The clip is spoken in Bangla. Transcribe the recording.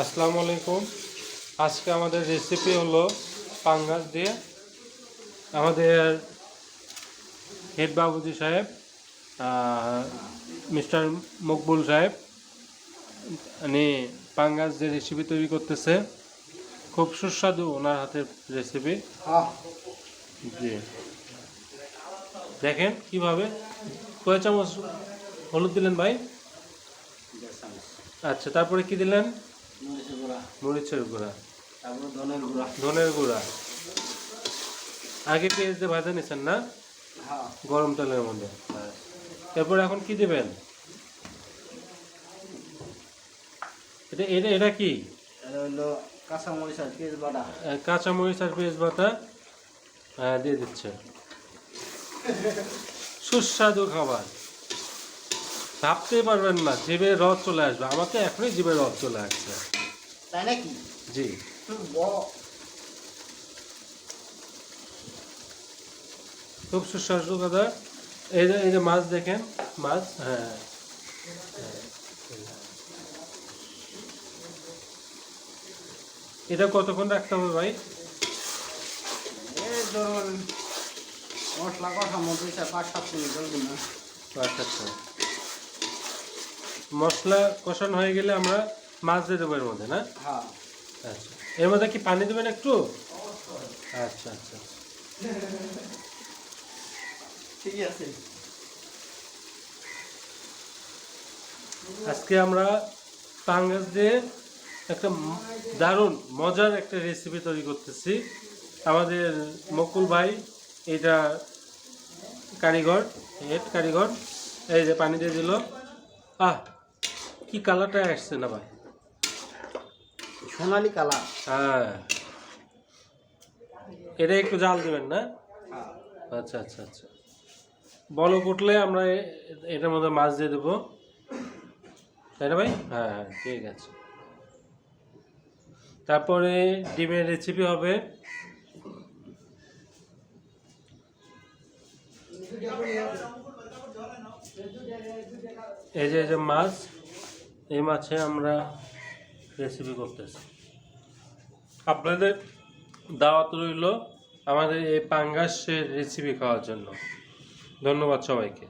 আসসালামু আলাইকুম। আজকে আমাদের রেসিপি হলো পাঙ্গাস দিয়ে আমাদের হেড বাবুজি সাহেব মিস্টার মকবুল সাহেব উনি পাঙ্গাস যে রেসিপি তৈরি করতেছে। খুব সুস্বাদু ওনার হাতের রেসিপি জি। দেখেন কীভাবে। কয় চামচ হলুদ দিলেন ভাই? আচ্ছা তারপরে কি দিলেন? মরিচের গুঁড়া। ধনের গুঁড়া। আগে পেঁয়াজ দিয়ে ভাজা নিছেন না? হ্যাঁ। গরম তেলের মধ্যে। এরপর এখন কি দিবেন? এটা এটা এটা কি? কাঁচা মরিচ আর পেঁয়াজ বাটা। আহ, কাঁচা মরিচ আর পেঁয়াজ বাটা হ্যাঁ দিয়ে দিচ্ছে। সুস্বাদু খাবার। ভাবতেই পারবেন না জিভে রস চলে আসবে। আমাকে এখনই জিভে রস চলে আসছে তাই নাকি? জি। খুব সুস্বাদু কথা এই যে এই যে মাছ দেখেন মাছ হ্যাঁ। এটা কতক্ষণ রাখতে হবে ভাই? মশলা কষা মরিচ আর পাঁচ সাত মিনিট আচ্ছা আচ্ছা। মশলা কষানো হয়ে গেলে আমরা মাছ দিয়ে দেবো এর মধ্যে না? হ্যাঁ। আচ্ছা। এর মধ্যে কি পানি দেবেন একটু? আচ্ছা আচ্ছা ঠিক আছে। আজকে আমরা পাঙ্গাস দিয়ে একটা দারুণ মজার একটা রেসিপি তৈরি করতেছি। আমাদের মকুল ভাই এটা কারিগর হেড কারিগর এই যে পানি দিয়ে দিল। আহ! কি কালারটা আসছে না ভাই? সোনালি কালার। হ্যাঁ। এটা একটু জাল দিবেন না? হ্যাঁ। আচ্ছা আচ্ছা আচ্ছা। বলক উঠলে আমরা এটার মধ্যে মাছ দিয়ে দেবো। তাই না ভাই? হ্যাঁ হ্যাঁ ঠিক আছে। তারপরে ডিমের রেসিপি হবে। এই যে এই যে মাছ। এই মাছে আমরা রেসিপি করতেছি। আপনাদের দাওয়াত রইল আমাদের এই পাঙ্গাসের রেসিপি খাওয়ার জন্য। ধন্যবাদ সবাইকে।